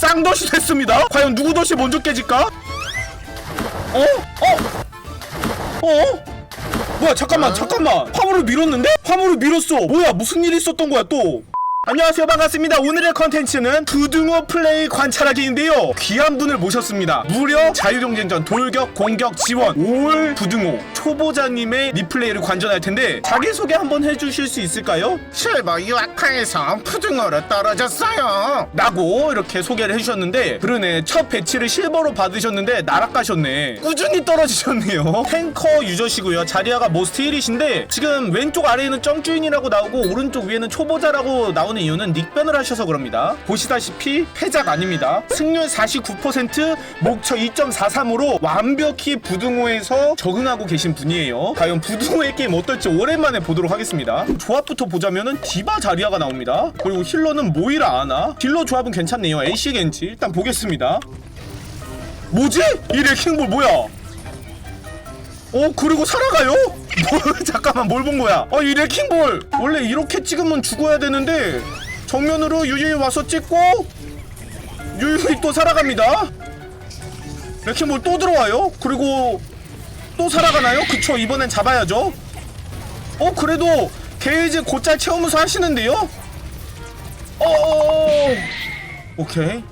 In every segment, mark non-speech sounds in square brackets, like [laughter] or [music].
쌍덫이 됐습니다 과연 누구 덫이 먼저 깨질까? 어? 어? 어? 뭐야 잠깐만 잠깐만 화물을 밀었는데? 화물을 밀었어 뭐야 무슨 일이 있었던 거야 또 안녕하세요. 반갑습니다. 오늘의 컨텐츠는 두둥어 플레이 관찰하기인데요. 귀한 분을 모셨습니다. 무려 자유경쟁전 돌격 공격 지원 올 두둥어. 초보자님의 리플레이를 관전할 텐데 자기소개 한번 해주실 수 있을까요? 실버 유아카에서 푸등어로 떨어졌어요. 라고 이렇게 소개를 해주셨는데 그러네. 첫 배치를 실버로 받으셨는데 나락가셨네. 꾸준히 떨어지셨네요. 탱커 유저시고요. 자리아가 모스트 1이신데 지금 왼쪽 아래에는 점주인이라고 나오고 오른쪽 위에는 초보자라고 나오 는 이유는 닉변을 하셔서 그럽니다. 보시다시피 패작 아닙니다. 승률 49% 목처 2.43으로 완벽히 부등호에서 적응하고 계신 분이에요. 과연 부등호의 게임 어떨지 오랜만에 보도록 하겠습니다. 조합부터 보자면은 디바 자리아가 나옵니다. 그리고 힐러는 모이라 아나? 딜러 조합은 괜찮네요. 애쉬 겐지. 일단 보겠습니다. 뭐지? 이 레킹볼 뭐야 어 그리고 살아가요? 뭐, [laughs] 잠깐만 뭘 본 거야? 아이 레킹볼. 원래 이렇게 찍으면 죽어야 되는데 정면으로 유유히 와서 찍고 유유히 또 살아갑니다. 레킹볼 또 들어와요? 그리고 또 살아가나요? 그쵸 이번엔 잡아야죠. 어 그래도 게이지 곧잘 채우면서 하시는데요? 어. 오케이.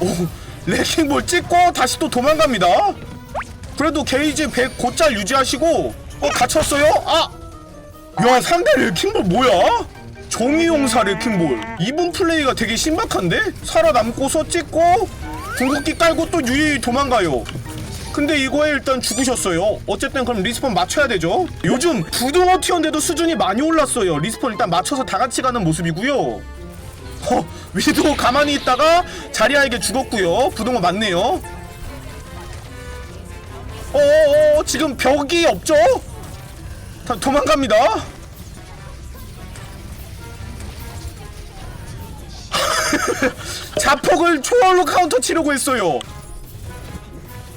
오 레킹볼 찍고 다시 또 도망갑니다 그래도 게이지 100 곧잘 유지하시고 어 갇혔어요? 아! 야 상대 레킹볼 뭐야? 정의용사 레킹볼 이분 플레이가 되게 신박한데? 살아남고서 찍고 궁극기 깔고 또 유유히 도망가요 근데 이거에 일단 죽으셨어요 어쨌든 그럼 리스폰 맞춰야 되죠 요즘 부등어 티어인데도 수준이 많이 올랐어요 리스폰 일단 맞춰서 다 같이 가는 모습이고요 어, 위도 가만히 있다가 자리아에게 죽었고요 부등어 맞네요 어어어 지금 벽이 없죠? 다 도망갑니다 [laughs] 자폭을 초월로 카운터 치려고 했어요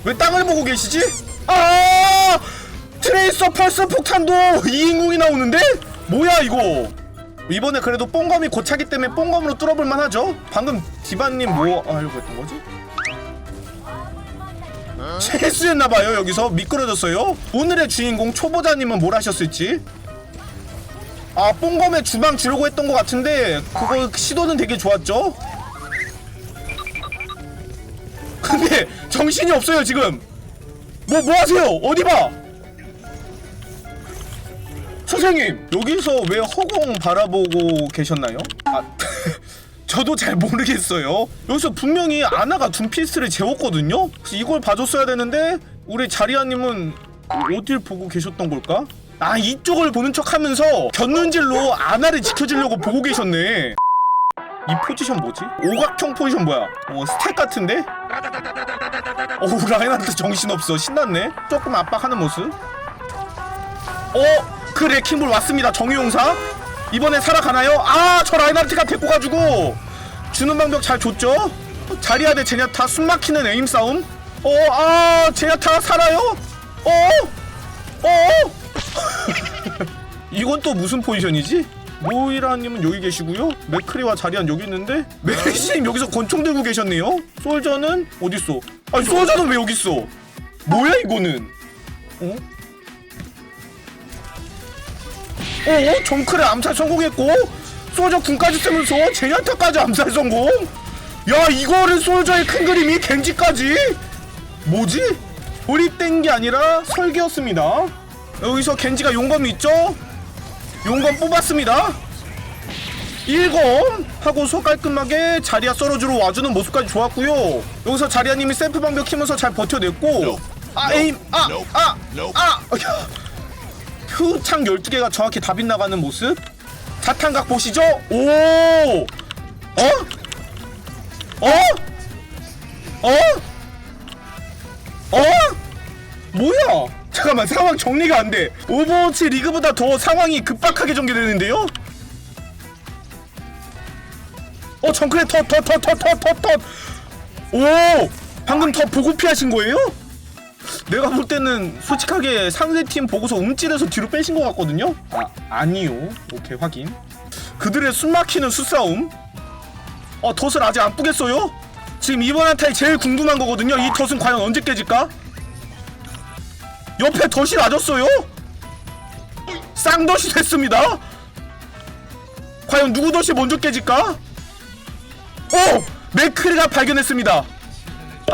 왜 땅을 보고 계시지? 아 트레이서 펄스 폭탄도 2인궁이 나오는데? 뭐야 이거 이번에 그래도 뽕검이 고차기 때문에 뽕검으로 뚫어볼 만 하죠 방금 디바님 뭐 하려고 했던 거지? 실수했나봐요 여기서. 미끄러졌어요. 오늘의 주인공 초보자님은 뭘 하셨을지. 아 뽕검에 주방 주려고 했던 것 같은데 그거 시도는 되게 좋았죠? 근데 정신이 없어요 지금. 뭐 뭐 하세요? 어디 봐? 선생님 여기서 왜 허공 바라보고 계셨나요? 아 [laughs] 저도 잘 모르겠어요 여기서 분명히 아나가 둠피스트를 재웠거든요 이걸 봐줬어야 되는데 우리 자리아님은 어딜 보고 계셨던 걸까? 아 이쪽을 보는 척하면서 견눈질로 아나를 지켜주려고 보고 계셨네 이 포지션 뭐지? 오각형 포지션 뭐야? 어 스택 같은데? 어우 라인한테 정신없어 신났네 조금 압박하는 모습 어? 그 레킹볼 왔습니다 정의용사 이번에 살아가나요? 아 저 라인한테가 데리고 가지고 주는 방법 잘 줬죠? 자리야 대 제냐타 숨막히는 에임 싸움 어 아 제냐타 살아요? 어? 어? [laughs] 이건 또 무슨 포지션이지? 모이라님은 여기 계시고요. 맥크리와 자리안 여기 있는데 맥시님 여기서 권총 들고 계셨네요. 솔저는 어디 있어? 아니 솔저는 왜 여기 있어? 뭐야 이거는? 어? 어? 정크레 암살 성공했고 솔저 군까지 쓰면서 제냐타까지 암살 성공? 야 이거를 솔저의 큰 그림이 겐지까지? 뭐지? 돌입된 게 아니라 설계였습니다. 여기서 겐지가 용검이 있죠? 용검 뽑았습니다. 1검 하고서 깔끔하게 자리아 썰어주러 와주는 모습까지 좋았고요. 여기서 자리아님이 셀프 방벽 키면서 잘 버텨냈고 아 에임 아아아 아, 표창 12개가 정확히 다 빗나가는 모습 자탄각 보시죠 오 어? 어? 어? 어? 뭐야 잠깐만 상황 정리가 안 돼 오버워치 리그보다 더 상황이 급박하게 전개되는데요? 어 정크레 터 터 터 터 터 터터 오 방금 더 보고 피하신 거예요? 내가 볼 때는 솔직하게 상대팀 보고서 움찔해서 뒤로 빼신 것 같거든요? 아 아니요 오케이 확인 그들의 숨막히는 수싸움 어 덫을 아직 안 뿌겠어요? 지금 이번 한타에 제일 궁금한 거거든요 이 덫은 과연 언제 깨질까? 옆에 덫이 낮았어요? 쌍덫이 됐습니다 과연 누구 덫이 먼저 깨질까? 오! 맥크리가 발견했습니다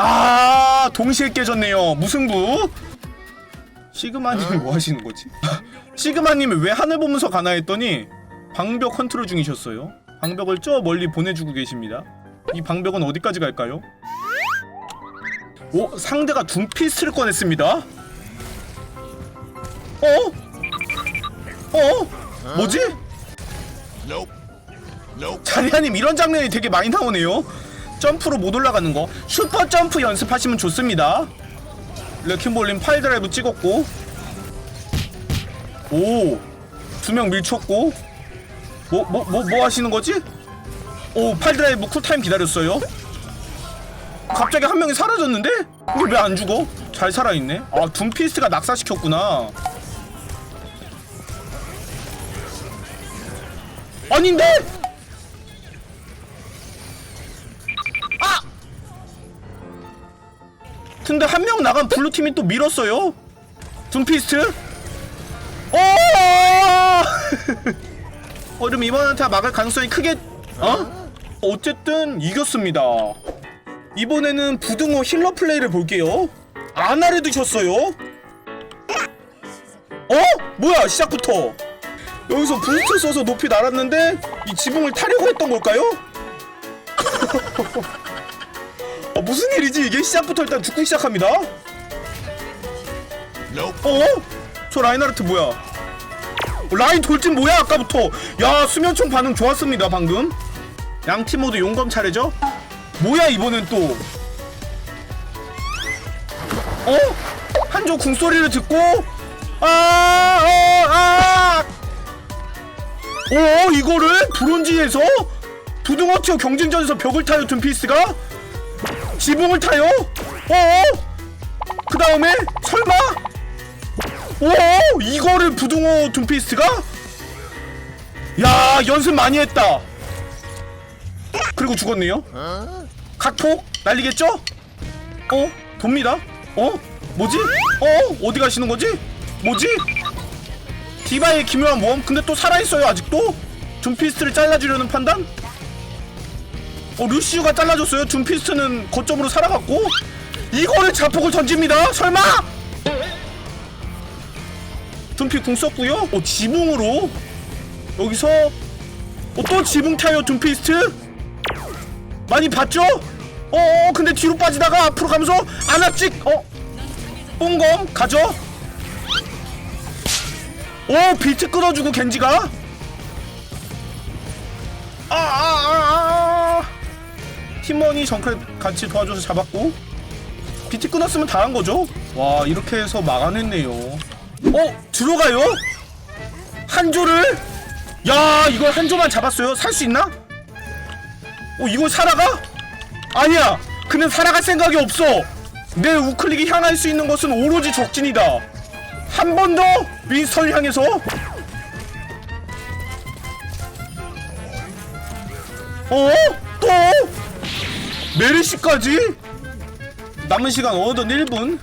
아 동시에 깨졌네요 무승부 시그마님이 뭐 하시는 거지? 시그마님이 왜 하늘 보면서 가나 했더니 방벽 컨트롤 중이셨어요 방벽을 저 멀리 보내주고 계십니다 이 방벽은 어디까지 갈까요? 오 상대가 둠피스를 꺼냈습니다 어? 어? 뭐지? 자리아님 이런 장면이 되게 많이 나오네요 점프로 못 올라가는 거 슈퍼 점프 연습하시면 좋습니다 레킹볼님 파일 드라이브 찍었고 오 두 명 밀쳤고 뭐 뭐 뭐 뭐 하시는 거지? 오 파일 드라이브 쿨타임 기다렸어요 갑자기 한 명이 사라졌는데? 이게 왜 안 죽어? 잘 살아있네 아 둠피스트가 낙사시켰구나 아닌데? 근데 한 명 나간 블루 팀이 또 밀었어요 둠피스트? 오! [laughs] 어, 그럼 이번한테 막을 가능성이 크게 어? 어쨌든 이겼습니다. 이번에는 부등호 힐러 플레이를 볼게요. 아나를 드셨어요? 어? 뭐야 시작부터 여기서 부스트 써서 높이 날았는데 이 지붕을 타려고 했던 걸까요? [laughs] 어, 무슨 일이지 이게 시작부터 일단 죽고 시작합니다. 어? 저 라인하르트 뭐야? 어, 라인 돌진 뭐야 아까부터 야 수면총 반응 좋았습니다 방금 양팀 모두 용검 차례죠? 뭐야 이번엔 또 어? 한조 궁소리를 듣고 아, 아아아 어 이거를 브론즈에서 부등어 티어 경쟁전에서 벽을 타요 둠피스가 지붕을 타요 어? 그 다음에 설마 오 이거를 부등호 둠피스트가? 야 연습 많이 했다 그리고 죽었네요 각폭 날리겠죠? 어? 돕니다 어? 뭐지? 어? 어디 가시는 거지? 뭐지? 디바의 기묘한 모험 근데 또 살아있어요 아직도? 둠피스트를 잘라주려는 판단? 어 루시우가 잘라줬어요 둠피스트는 거점으로 살아갔고 이거를 자폭을 던집니다 설마? 둠피 궁 썼고요. 어 지붕으로 여기서 어, 또 지붕 타요 둠피스트 많이 봤죠? 어, 어 근데 뒤로 빠지다가 앞으로 가면서 아나찍 어 뽕검 가죠? 오 비트 끊어주고 겐지가 아아아 아, 아. 팀원이 정크레 같이 도와줘서 잡았고 비트 끊었으면 다 한 거죠? 와 이렇게 해서 막아냈네요. 어 들어가요? 한 조를? 야 이걸 한 조만 잡았어요? 살 수 있나? 어 이걸 살아가? 아니야 그는 살아갈 생각이 없어 내 우클릭이 향할 수 있는 것은 오로지 적진이다 한 번 더 윈스턴을 향해서 어? 또? 메르시까지? 남은 시간 어느덧 1분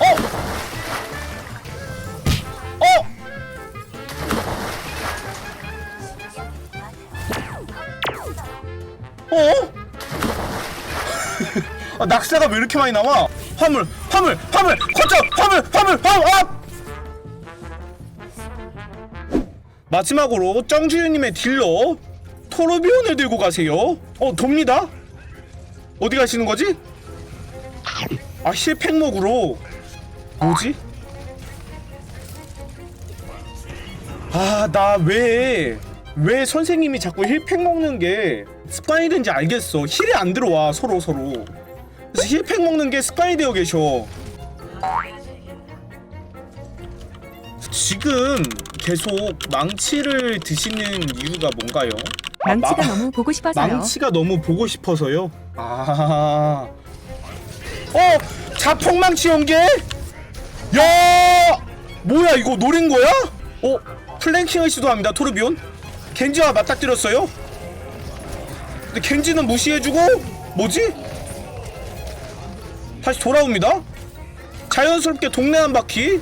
어? 어? 어? 아, 낙사가 왜 이렇게 많이 나와? 화물, 화물, 화물, 거점, 화물, 화물, 화물, 아! 마지막으로 정주윤님의 딜러 토르비온을 들고 가세요. 어, 돕니다. 어디 가시는 거지? 아, 힐팩목으로. 뭐지? 아, 나 왜, 왜 선생님이 자꾸 힐팩 먹는 게 습관이 된지 알겠어. 힐이 안 들어와, 서로, 서로. 그래서 힐팩 먹는 게 습관이 되어 계셔. 지금 계속 망치를 드시는 이유가 뭔가요? 아, 망치가 마- 너무 보고 싶어서요. 망치가 너무 보고 싶어서요. 아. 어, 자폭망치 연계? 야! 뭐야 이거 노린 거야? 어? 플랭킹을 시도합니다 토르비온 겐지와 맞닥뜨렸어요 근데 겐지는 무시해주고 뭐지? 다시 돌아옵니다 자연스럽게 동네 한 바퀴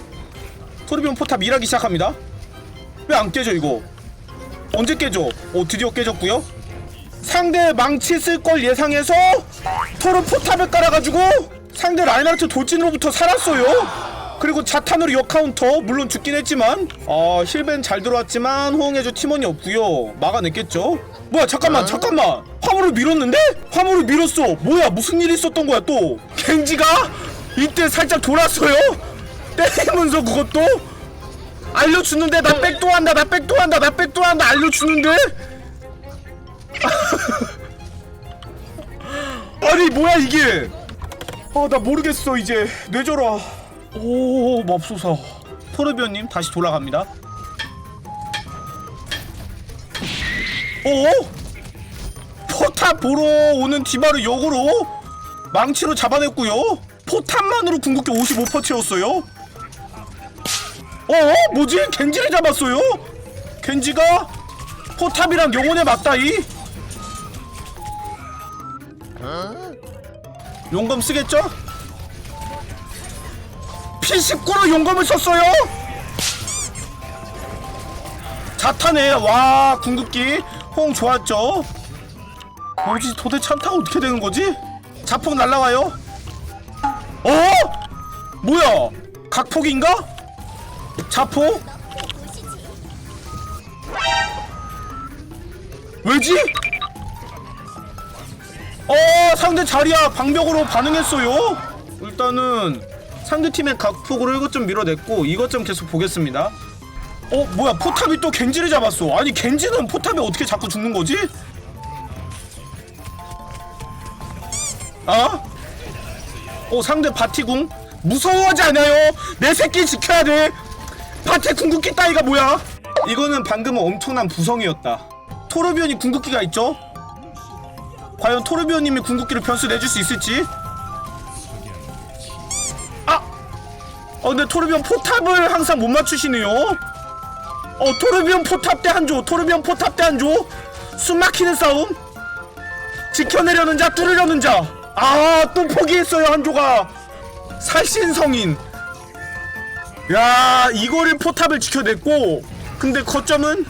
토르비온 포탑 일하기 시작합니다. 왜 안 깨져 이거? 언제 깨져? 오 드디어 깨졌고요. 상대 망치 쓸 걸 예상해서 토르 포탑을 깔아가지고 상대 라인하르트 돌진으로부터 살았어요. 그리고 자탄으로 역카운터. 물론 죽긴 했지만. 아 힐벤 잘 들어왔지만 호응해줄 팀원이 없고요. 막아냈겠죠? 뭐야 잠깐만 잠깐만. 화물을 밀었는데? 화물을 밀었어. 뭐야 무슨 일이 있었던 거야 또? 겐지가 이때 살짝 돌았어요 때리면서 그것도? 알려주는데 나 백도 한다 나 백도 한다 나 백도 한다 알려주는데? [laughs] 아니 뭐야 이게? 아 나 모르겠어 이제. 뇌절아. 오 맙소사. 토르비언님 다시 돌아갑니다. 어? 포탑 보러 오는 디바를 역으로 망치로 잡아냈고요. 포탑만으로 궁극기 55% 채웠어요 어? 뭐지? 겐지를 잡았어요? 겐지가 포탑이랑 영혼의 맞다이 용검 쓰겠죠? P19로 용검을 썼어요? 자탄에 와 궁극기 호응 좋았죠? 뭐지 도대체 한타가 어떻게 되는 거지? 자폭 날라와요? 어? 뭐야? 각폭인가? 자폭? 왜지? 어 상대 자리야 방벽으로 반응했어요 일단은 상대팀의 각폭으로 이것 좀 밀어냈고 이것 좀 계속 보겠습니다 어 뭐야 포탑이 또 겐지를 잡았어 아니 겐지는 포탑에 어떻게 자꾸 죽는 거지? 아? 어 상대 바티궁 무서워하지 않아요 내 새끼 지켜야 돼 바티 궁극기 따위가 뭐야? 이거는 방금은 엄청난 부성이었다. 토르비온이 궁극기가 있죠? 과연 토르비오님이 궁극기를 변수 내줄 수 있을지? 아! 어 근데 토르비온 포탑을 항상 못 맞추시네요. 어 토르비온 포탑 대 한 조 토르비온 포탑 대 한 조? 숨막히는 싸움? 지켜내려는 자 뚫으려는 자 아 또 포기했어요 한조가. 살신성인 야 이거를 포탑을 지켜냈고 근데 거점은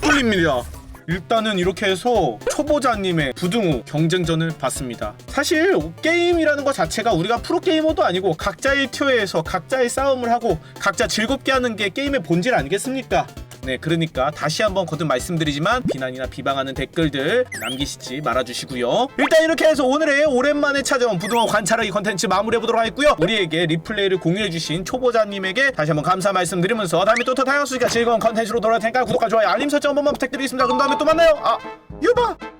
뚫립니다 일단은 이렇게 해서 초보자님의 부등호 경쟁전을 봤습니다. 사실 게임이라는 것 자체가 우리가 프로게이머도 아니고 각자의 튜에서 각자의 싸움을 하고 각자 즐겁게 하는 게 게임의 본질 아니겠습니까? 네, 그러니까 다시 한번 거듭 말씀드리지만 비난이나 비방하는 댓글들 남기시지 말아주시고요. 일단 이렇게 해서 오늘의 오랜만에 찾아온 부등호 관찰하기 컨텐츠 마무리해보도록 하겠고요. 우리에게 리플레이를 공유해주신 초보자님에게 다시 한번 감사 말씀드리면서 다음에 또 더 다양한 수익과 즐거운 컨텐츠로 돌아올 테니까 구독과 좋아요 알림 설정 한 번만 부탁드리겠습니다. 그럼 다음에 또 만나요. 아, 유바!